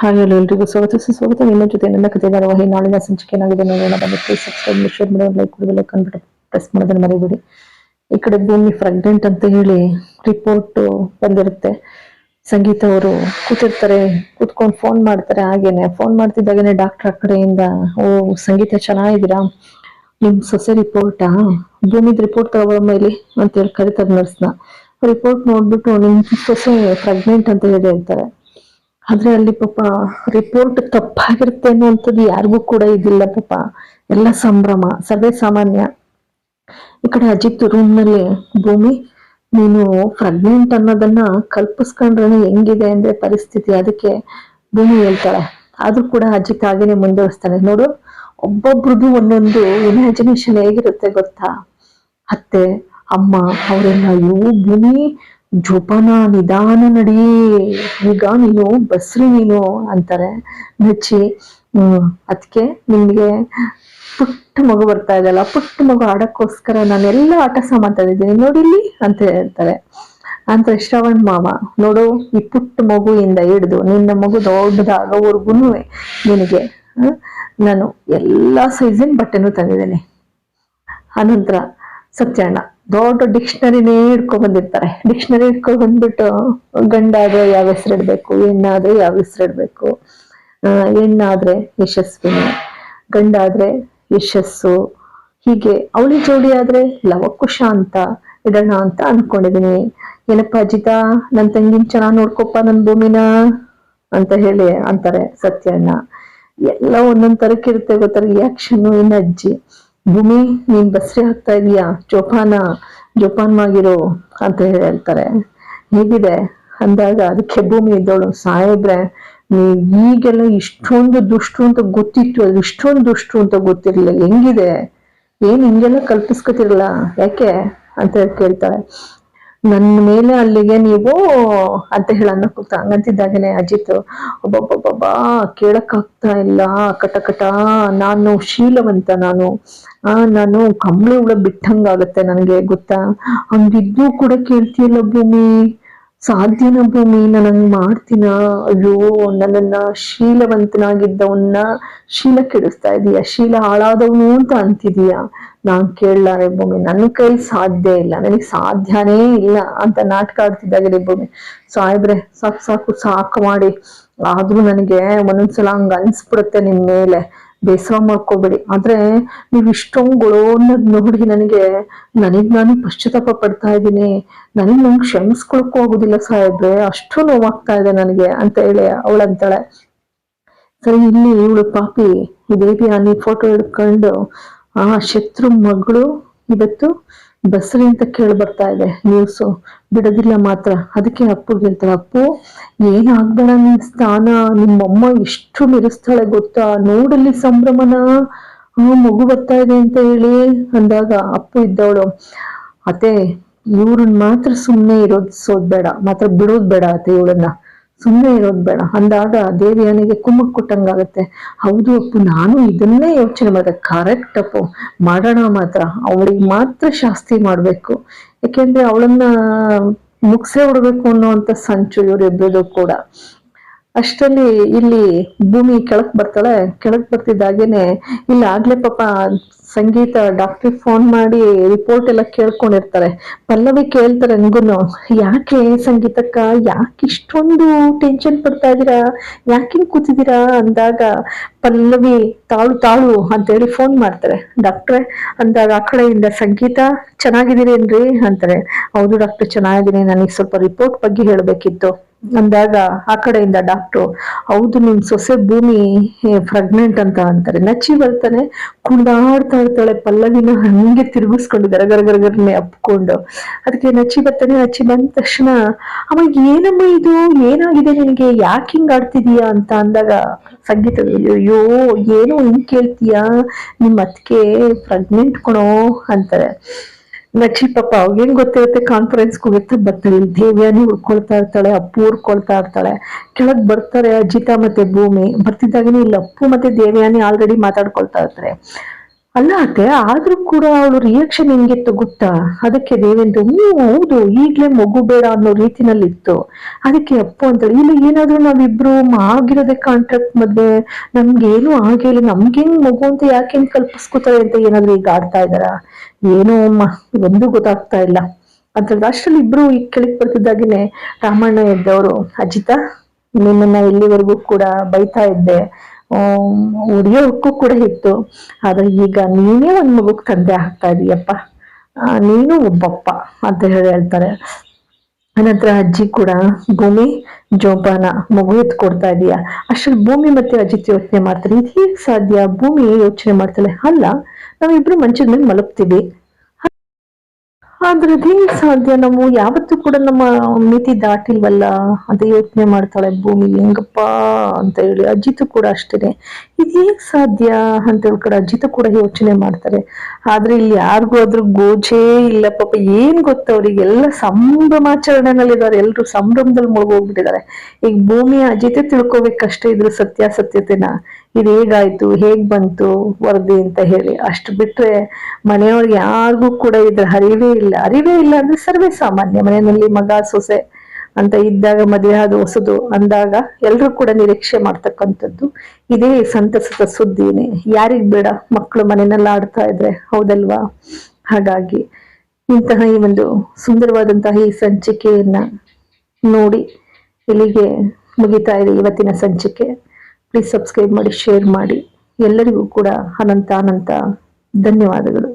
ಹಾಗೆ ಎಲ್ಲರಿಗೂ ಸ್ವಾಗತ. ಸುಸ್ವಾಗತ ನಿಮ್ಮ ಜೊತೆ ನನ್ನ ಕಥೆ ಧಾರಾವಾಹಿ ನಾಳಿನ ಸಂಚಿಕೆ ಏನಾಗಿದೆ ನೋಡೋಣ. ಸಬ್ಸ್ಕ್ರೈಬ್ ಶೇರ್ ಮಾಡಿ ಲೈಕ್ ಕೊಡಿ ಲೈಕ್ ಅಂದ್ಬಿಟ್ಟು ಪ್ರೆಸ್ ಮಾಡೋದನ್ನ ಮರಿಬೇಡಿ. ಈ ಕಡೆ ಭೂಮಿ ಪ್ರೆಗ್ನೆಂಟ್ ಅಂತ ಹೇಳಿ ರಿಪೋರ್ಟ್ ಬಂದಿರುತ್ತೆ. ಸಂಗೀತ ಅವರು ಕೂತಿರ್ತಾರೆ, ಕೂತ್ಕೊಂಡು ಫೋನ್ ಮಾಡ್ತಾರೆ ಹಾಗೇನೆ. ಫೋನ್ ಮಾಡ್ತಿದ್ದಾಗೇನೆ ಡಾಕ್ಟರ್ ಆ ಕಡೆಯಿಂದ, ಓ, ಸಂಗೀತ ಚೆನ್ನಾಗಿದ್ದೀರಾ? ನಿಮ್ ಸೊಸೆ ರಿಪೋರ್ಟಾ ಭೂಮಿದ್ ರಿಪೋರ್ಟ್ ಇಲ್ಲಿ ಅಂತ ಹೇಳಿ ಕರಿತಾರೆ ನರ್ಸ್ನ ರಿಪೋರ್ಟ್ ನೋಡ್ಬಿಟ್ಟು, ನಿಮ್ ಸೊಸೆ ಪ್ರೆಗ್ನೆಂಟ್ ಅಂತ ಹೇಳಿ ಹೇಳ್ತಾರೆ ಆದ್ರೆ ಅಲ್ಲಿ ಪಾಪ ರಿಪೋರ್ಟ್ ತಪ್ಪಾಗಿರುತ್ತೆ ಅನ್ನುವಂಥದ್ದು ಯಾರಿಗೂ ಕೂಡ ಇದಿಲ್ಲ ಪಾಪ. ಎಲ್ಲ ಸಂಭ್ರಮ, ಸರ್ವೇ ಸಾಮಾನ್ಯ. ಈ ಕಡೆ ಅಜಿತ್ ರೂಮ್ನಲ್ಲಿ, ಭೂಮಿ, ನೀನು ಪ್ರೆಗ್ನೆಂಟ್ ಅನ್ನೋದನ್ನ ಕಲ್ಪಿಸ್ಕೊಂಡ್ರೆ ಹೆಂಗಿದೆ ಅಂದ್ರೆ ಪರಿಸ್ಥಿತಿ. ಅದಕ್ಕೆ ಭೂಮಿ ಹೇಳ್ತಾಳೆ. ಆದ್ರೂ ಕೂಡ ಅಜಿತ್ ಹಾಗೇನೆ ಮುಂದುವರಿಸ್ತಾನೆ. ನೋಡು ಒಬ್ಬೊಬ್ರದ್ದು ಒಂದೊಂದು ಇಮ್ಯಾಜಿನೇಷನ್ ಹೇಗಿರುತ್ತೆ ಗೊತ್ತಾ? ಅತ್ತೆ, ಅಮ್ಮ, ಅವರೆಲ್ಲ ಇವು ಭೂಮಿ ಜೋಪಾನ ನಿಧಾನ ನಡಿ, ಈಗ ನೀನು ಬಸ್ರಿ ನೀನು ಅಂತಾರೆ, ಮೆಚ್ಚಿ ಅದಕ್ಕೆ ನಿಮ್ಗೆ ಪುಟ್ಟ ಮಗು ಬರ್ತಾ ಇದೆಯಲ್ಲ, ಪುಟ್ಟ ಮಗು ಆಡೋಕ್ಕೋಸ್ಕರ ನಾನೆಲ್ಲ ಆಟ ಸಾಮಾತಾಡಿದ್ದೀನಿ ನೋಡಿಲ್ಲಿ ಅಂತ ಹೇಳ್ತಾರೆ. ಅಂತ ಶ್ರವಣ್ ಮಾವ ನೋಡು, ಈ ಪುಟ್ಟ ಮಗುವಿಂದ ಹಿಡಿದು ನಿನ್ನ ಮಗು ದೊಡ್ಡದಾಗೋವರೆಗೂ ನಿನಗೆ ನಾನು ಎಲ್ಲಾ ಸೈಜಿನ ಬಟ್ಟೆನೂ ತಂದಿದ್ದೀನಿ. ಅನಂತರ ಸತ್ಯಣ್ಣ ದೊಡ್ಡ ಡಿಕ್ಷನರಿನೇ ಹಿಡ್ಕೊಂಡ್ ಬಂದಿರ್ತಾರೆ. ಡಿಕ್ಷನರಿ ಹಿಡ್ಕೊಂಡ್ ಬಂದ್ಬಿಟ್ಟು ಗಂಡಾದ್ರೆ ಯಾವ ಹೆಸರಿಡ್ಬೇಕು ಹೆಣ್ಣಾದ್ರೆ ಯಾವ ಹೆಸರಿಡ್ಬೇಕು ಆ, ಹೆಣ್ಣಾದ್ರೆ ಯಶಸ್ವಿನಿ ಗಂಡಾದ್ರೆ ಯಶಸ್ಸು ಹೀಗೆ ಅವಳಿ ಜೋಡಿ ಆದ್ರೆ ಲವಕುಶ ಅಂತ ಇಡೋಣ ಅಂತ ಅನ್ಕೊಂಡಿದೀನಿ. ಏನಪ್ಪ ಅಜಿತ ನನ್ ತಂಗಿನ ಚೆನ್ನಾಗ್ ನೋಡ್ಕೊಪ್ಪ ನನ್ ಭೂಮಿನ ಅಂತ ಹೇಳಿ ಅಂತಾರೆ ಸತ್ಯಣ್ಣ. ಎಲ್ಲ ಒಂದೊಂದ್ ತರಕ್ಕಿರುತ್ತೆ ಗೊತ್ತಾ ರಿಯಾಕ್ಷನ್ ಇನ್ನ ಅಜ್ಜಿ ಭೂಮಿ ನೀನ್ ಬಸ್ರಿ ಹಾಕ್ತಾ ಇದೀಯಾ? ಜೋಪಾನ, ಜೋಪಾನವಾಗಿರು ಅಂತ ಹೇಳಿ ಹೇಳ್ತಾರೆ. ಹೇಗಿದೆ? ಅಂದಾಗ ಅದಕ್ಕೆ ಭೂಮಿ ಇದ್ದವಳು ಸಾಯಿದ್ರೆ ನೀ ಈಗೆಲ್ಲ ಇಷ್ಟೊಂದು ದುಷ್ಟು ಅಂತ ಗೊತ್ತಿತ್ತು. ಅದು ಇಷ್ಟೊಂದು ದುಷ್ಟು ಅಂತ ಗೊತ್ತಿರ್ಲಿಲ್ಲ. ಹೆಂಗಿದೆ? ಏನ್ ಹಿಂಗೆಲ್ಲ ಕಲ್ಪಿಸ್ಕೊತಿರ್ಲ? ಯಾಕೆ? ಅಂತ ಹೇಳಿ ಕೇಳ್ತಾಳೆ ನನ್ನ ಮೇಲೆ ಅಲ್ಲಿಗೆ ನೀವು ಅಂತ ಹೇಳ ಅನ್ನಕ್ಕೋಗ್ತಾ ಹಂಗಂತಿದ್ದಾಗೇನೆ ಅಜಿತ್ ಕೇಳಕ್ ಆಗ್ತಾ ಇಲ್ಲ, ಕಟಕಟ. ನಾನು ಶೀಲವಂತ ನಾನು. ಆ, ನಾನು ಕಂಬಳಿ ಹುಳ ಬಿಟ್ಟಂಗಾಗತ್ತೆ ನನಗೆ, ಗೊತ್ತಾ? ಹಂಗಿದ್ದು ಕೂಡ ಕೇಳ್ತಿಲ್ಲ ಭೂಮಿ. ಸಾಧ್ಯನ ಭೂಮಿ ನಾನು ಮಾಡ್ತೀನ ಅಯ್ಯೋ, ನನ್ನನ್ನ ಶೀಲವಂತನಾಗಿದ್ದವನ್ನ ಶೀಲ ಕೆಡಿಸ್ತಾ ಇದೀಯ, ಶೀಲ ಹಾಳಾದವನು ಅಂತ ಅಂತಿದೀಯ. ನಾನ್ ಕೇಳಲಾರೆ ಭೂಮಿ ನನ್ನ ಕೈ ಸಾಧ್ಯ ಇಲ್ಲ, ನನಗೆ ಸಾಧ್ಯನೇ ಇಲ್ಲ ಅಂತ ನಾಟಕ ಆಡ್ತಿದ್ದಾಗಿದೆ ಭೂಮಿ ಸಾಯಿದ್ರೆ ಸಾಕು ಸಾಕು ಸಾಕು ಮಾಡಿ. ಆದ್ರೂ ನನಗೆ ಒಂದೊಂದ್ಸಲ ಹಂಗ ಅನ್ಸ್ಬಿಡುತ್ತೆ ನಿನ್ ಮೇಲೆ. ಬೇಸರ ಮಾಡ್ಕೋಬೇಡಿ ಆದ್ರೆ ನೀವ್ ಇಷ್ಟೊಂದು ಅನ್ನೋದ್ ನೋಡಿ ನನಗೆ. ನನಗ್ ನಾನು ಪಶ್ಚಾತ್ತಾಪ ಪಡ್ತಾ ಇದ್ದೀನಿ. ನನಗ್ ನಂಗೆ ಕ್ಷಮಿಸ್ಕೊಳಕ್ಕೂ ಆಗುದಿಲ್ಲ ಸಾಹೇಬ್ರೆ. ಅಷ್ಟು ನೋವಾಗ್ತಾ ಇದೆ ನನಗೆ ಅಂತ ಹೇಳಿ ಅವಳಂತಾಳೆ ಸರಿ, ಇಲ್ಲಿ ಇವಳು ಪಾಪಿ. ಈ ನೀ ಫೋಟೋ ಹಿಡ್ಕೊಂಡು, ಆ ಶತ್ರು ಮಗಳು ಇವತ್ತು ಬಸ್ರಿ ಅಂತ ಕೇಳಿ ಬರ್ತಾ ಇದೆ ನ್ಯೂಸು ಬಿಡೋದಿಲ್ಲ ಮಾತ್ರ. ಅದಕ್ಕೆ ಅಪ್ಪು ಹೇಳ್ತಾರೆ, ಅಪ್ಪು, ಏನಾಗ್ಬೇಡ ನಿನ್ ಸ್ಥಾನ? ನಿಮ್ಮಮ್ಮ ಎಷ್ಟು ಮೆರೆಸ್ತಾಳೆ ಗೊತ್ತಾ? ನೋಡಲ್ಲಿ ಸಂಭ್ರಮನ? ಮಗು ಬರ್ತಾ ಇದೆ ಅಂತ ಹೇಳಿ. ಅಂದಾಗ ಅಪ್ಪು ಇದ್ದವಳು, ಅತ್ತೆ ಇವ್ರನ್ನ ಮಾತ್ರ ಸುಮ್ಮನೆ ಇರೋದು ಸೋದ್ ಬೇಡ ಮಾತ್ರ ಬಿಡೋದ್ ಬೇಡ ಅತ್ತೆ, ಇವಳನ್ನ. ಸುಮ್ಮನೆ ಇರೋದು ಬೇಡ. ಅಂದಾಗ ದೇವಿಯನಿಗೆ ಕುಮ್ಮಕ್ ಕೊಟ್ಟಂಗಾಗತ್ತೆ. ಹೌದು ಅಪ್ಪು, ನಾನು ಇದನ್ನೇ ಯೋಚನೆ ಮಾಡಿದೆ. ಕರೆಕ್ಟ್ ಅಪ್ಪು. ಮಾಡೋಣ ಮಾತ್ರ. ಅವಳಿಗೆ ಮಾತ್ರ ಶಾಸ್ತಿ ಮಾಡ್ಬೇಕು. ಯಾಕೆಂದ್ರೆ ಅವಳನ್ನ ಮುಗ್ಸೇ ಹೊಡ್ಬೇಕು ಅನ್ನೋ ಸಂಚು ಇವರಿಬ್ಬರದು ಕೂಡ. ಅಷ್ಟರಲ್ಲಿ ಇಲ್ಲಿ ಭೂಮಿ ಕೆಳಕ್ ಬರ್ತಾಳೆ. ಕೆಳಕ್ ಬರ್ತಿದ್ದಾಗೇನೆ ಇಲ್ಲಿ ಆಗ್ಲೇ ಪಾಪ ಸಂಗೀತ ಡಾಕ್ಟ್ರಿಗೆ ಫೋನ್ ಮಾಡಿ ರಿಪೋರ್ಟ್ ಎಲ್ಲ ಕೇಳ್ಕೊಂಡಿರ್ತಾರೆ. ಪಲ್ಲವಿ ಕೇಳ್ತಾರೆ ನನ್ಗುನು ಯಾಕೆ ಸಂಗೀತಕ್ಕ? ಯಾಕೆ ಇಷ್ಟೊಂದು ಟೆನ್ಷನ್ ಪಡ್ತಾ ಇದ್ದೀರಾ ಯಾಕೆ ಕೂತಿದೀರಾ? ಕೂತಿದ್ದೀರಾ ಅಂದಾಗ ಪಲ್ಲವಿ ತಾಳು ತಾಳು ಅಂತೇಳಿ ಫೋನ್ ಮಾಡ್ತಾರೆ. ಡಾಕ್ಟ್ರೆ, ಅಂದಾಗ ಆ ಕಡೆಯಿಂದ ಸಂಗೀತ ಚೆನ್ನಾಗಿದ್ದೀರೇನ್ರಿ? ಅಂತಾರೆ. ಹೌದು ಡಾಕ್ಟರ್, ಚೆನ್ನಾಗಿದ್ದೀನಿ. ನನಗೆ ಸ್ವಲ್ಪ ರಿಪೋರ್ಟ್ ಬಗ್ಗೆ ಹೇಳ್ಬೇಕಿತ್ತು. ಅಂದಾಗ ಆ ಕಡೆಯಿಂದ ಡಾಕ್ಟ್ರು ಹೌದು ನಿಮ್ ಸೊಸೆ ಭೂಮಿ ಪ್ರೆಗ್ನೆಂಟ್ ಅಂತ ಅಂತಾರೆ. ನಚ್ಚಿ ಬರ್ತಾನೆ ಕುಣಿದಾಡ್ತಾ ಇರ್ತಾಳೆ, ಪಲ್ಲವಿನ ಹಂಗೆ ತಿರುಗಿಸ್ಕೊಂಡು ಗರ ಗರ ಗರಗರನೆ ಅಪ್ಕೊಂಡು. ಅದಕ್ಕೆ ನಚ್ಚಿ ಬರ್ತಾನೆ, ನಚ್ಚಿ ಬಂದ ತಕ್ಷಣ ಅವ ಏನಮ್ಮ ಇದು? ಏನಾಗಿದೆ ನಿನಗೆ? ಯಾಕೆ ಹಿಂಗ್ ಆಡ್ತಿದೀಯಾ? ಅಂತ ಅಂದಾಗ ಸಂಗೀತ ಅಯ್ಯೋ ಏನೋ ಹಿಂಗ್ ಕೇಳ್ತೀಯಾ? ನಿಮ್ ಅತ್ತಿಗೆ ಪ್ರೆಗ್ನೆಂಟ್ ಕೊಣೋ ಅಂತಾರೆ. ನಚ್ಚಿ ಪಾಪ ಅವ್ಗೇನ್ ಗೊತ್ತಿರುತ್ತೆ ಕಾನ್ಫರೆನ್ಸ್ ಹೋಗುತ್ತೆ ಬರ್ತಾರೆ ದೇವ್ಯಾನಿ ಉಳ್ಕೊಳ್ತಾ ಇರ್ತಾಳೆ, ಅಪ್ಪು ಹುಡ್ಕೊಳ್ತಾ ಇರ್ತಾಳೆ. ಕೆಳಗ್ ಬರ್ತಾರೆ ಅಜಿತ ಮತ್ತೆ ಭೂಮಿ. ಬರ್ತಿದ್ದಾಗನೇ ಇಲ್ಲಿ. ಅಪ್ಪು ಮತ್ತೆ ದೇವ್ಯಾನಿ ಆಲ್ರೆಡಿ ಮಾತಾಡ್ಕೊಳ್ತಾ ಇರ್ತಾರೆ ಅಲ್ಲ ಅತ್ತೆ, ಆದ್ರೂ ಕೂಡ ಅವಳು ರಿಯಾಕ್ಷನ್ ಹೆಂಗಿತ್ತು ಗೊತ್ತಾ? ಅದಕ್ಕೆ ದೇವೇಂದ್ರ ಹ್ಞೂ ಹೌದು, ಈಗ್ಲೇ ಮಗು ಬೇಡ ಅನ್ನೋ ರೀತಿನಲ್ಲಿ ಇತ್ತು ಅದಕ್ಕೆ ಅಪ್ಪು ಅಂತ ಇಲ್ಲಿ ಏನಾದ್ರೂ ನಾವಿಬ್ರು ಆಗಿರೋದೆ ಕಾಂಟ್ರಾಕ್ಟ್ ಮದ್ವೆ, ನಮ್ಗೇನು ಆಗಿಲ್ಲ ನಮ್ಗೇನ್ ಮಗು ಅಂತ ಯಾಕೆ ಹೆಂಗ್ ಕಲ್ಪಿಸ್ಕೊತಾರೆ ಅಂತ ಏನಾದ್ರು ಈಗ ಆಡ್ತಾ ಇದಾರ ಏನೋ ಅಮ್ಮ ಒಂದು ಗೊತ್ತಾಗ್ತಾ ಇಲ್ಲ. ಹೇಳಿದ್ರೆ ಅಷ್ಟ್ರಲ್ಲಿ ಇಬ್ರು ಈಗ ಕೆಳಗ್ ಬರ್ತಿದ್ದಾಗೇನೆ ರಾಮಣ್ಣ ಎದ್ದವರು ಅಜಿತ ನಿಮ್ಮನ್ನ ಇಲ್ಲಿವರೆಗೂ ಕೂಡ ಬೈತಾ ಇದ್ದೆ. ಹೊಡಿಯೋಕ್ಕೂ ಕೂಡ ಇತ್ತು. ಆದ್ರೆ ಈಗ ನೀನೇ ಒಂದ್ ಮಗುಗ್ ತಂದೆ ಆಗ್ತಾ ಇದೀಯಪ್ಪ. ನೀನು ಒಬ್ಬಪ್ಪ ಅಂತ ಹೇಳಿ ಹೇಳ್ತಾರೆ. ಅನಂತರ ಅಜ್ಜಿ ಕೂಡ, ಭೂಮಿ, ಜೋಪಾನ, ಮಗು ಎತ್ಕೊಡ್ತಾ ಇದೀಯ? ಅಷ್ಟ್ರಲ್ಲಿ ಭೂಮಿ ಮತ್ತೆ ಅಜಿತ್ ಯೋಚನೆ ಮಾಡ್ತಾರೆ. ಇದು ಹೇಗ್ ಸಾಧ್ಯ? ಭೂಮಿ ಯೋಚನೆ ಮಾಡ್ತಾಳೆ? ಅಲ್ಲ, ನಾವಿಬ್ರು ಮಂಚದ ಮೇಲೆ ಮಲಗ್ತೀವಿ. ಆದ್ರೆ ಅದೇನ್ ಸಾಧ್ಯ ನಾವು ಯಾವತ್ತೂ ಕೂಡ ನಮ್ಮ ಮಿತಿ ದಾಟಿಲ್ವಲ್ಲ? ಅಂತ ಯೋಚನೆ ಮಾಡ್ತಾಳೆ ಭೂಮಿ, ಹೆಂಗಪ್ಪ ಅಂತ ಹೇಳಿ. ಅಜ್ಜಿತು ಕೂಡ ಅಷ್ಟೇನೆ. ಇದು ಹೇಗ್ ಸಾಧ್ಯ ಅಂತ ಹೇಳ್ಕಡೆ ಅಜ್ಜಿತು ಕೂಡ ಯೋಚನೆ ಮಾಡ್ತಾರೆ. ಆದ್ರೆ ಇಲ್ಲಿ ಯಾರಿಗೂ ಅದ್ರ ಗೋಜೇ ಇಲ್ಲ ಪಾಪ. ಏನ್ ಗೊತ್ತ ಅವ್ರಿಗೆ? ಎಲ್ಲ ಸಂಭ್ರಮಾಚರಣೆನಲ್ಲಿದ್ದಾರೆ ಎಲ್ರು ಸಂಭ್ರಮದಲ್ಲಿ ಮುಳುಗೋಗ್ಬಿಟ್ಟಿದ್ದಾರೆ. ಈಗ ಭೂಮಿ ಅಜಿತೆ ತಿಳ್ಕೊಬೇಕಷ್ಟೇ ಇದ್ರ ಸತ್ಯಾಸತ್ಯತೆನ? ಇದು ಹೇಗಾಯ್ತು? ಹೇಗ್ ಬಂತು ವರದಿ ಅಂತ ಹೇಳಿ. ಅಷ್ಟು ಬಿಟ್ರೆ ಮನೆಯವ್ರಿಗೆ ಯಾರಿಗೂ ಕೂಡ ಇದ್ರ ಅರಿವೇ ಇಲ್ಲ. ಅರಿವೇ ಇಲ್ಲ ಅಂದ್ರೆ ಸರ್ವೇ ಸಾಮಾನ್ಯ. ಮನೆಯಲ್ಲಿ ಮಗ ಸೊಸೆ ಅಂತ ಇದ್ದಾಗ, ಮದುವೆ ಆದ ಹೊಸದು ಅಂದಾಗ ಎಲ್ಲರೂ ಕೂಡ ನಿರೀಕ್ಷೆ ಮಾಡ್ತಕ್ಕಂಥದ್ದು. ಇದೇ ಸಂತಸದ ಸುದ್ದಿನೇ. ಯಾರಿಗ್ ಬೇಡ? ಮಕ್ಕಳು ಮನೆಯಲ್ಲ ಆಡ್ತಾ ಇದ್ರೆ ಹೌದಲ್ವಾ? ಹಾಗಾಗಿ ಇಂತಹ ಈ ಒಂದು ಸುಂದರವಾದಂತಹ ಈ ಸಂಚಿಕೆಯನ್ನ ನೋಡಿ ಇಲ್ಲಿಗೆ ಮುಗಿತಾ ಇದೆ ಇವತ್ತಿನ ಸಂಚಿಕೆ. ಪ್ಲೀಸ್ ಸಬ್ಸ್ಕ್ರೈಬ್ ಮಾಡಿ ಶೇರ್ ಮಾಡಿ. ಎಲ್ಲರಿಗೂ ಕೂಡ ಅನಂತ ಅನಂತ ಧನ್ಯವಾದಗಳು.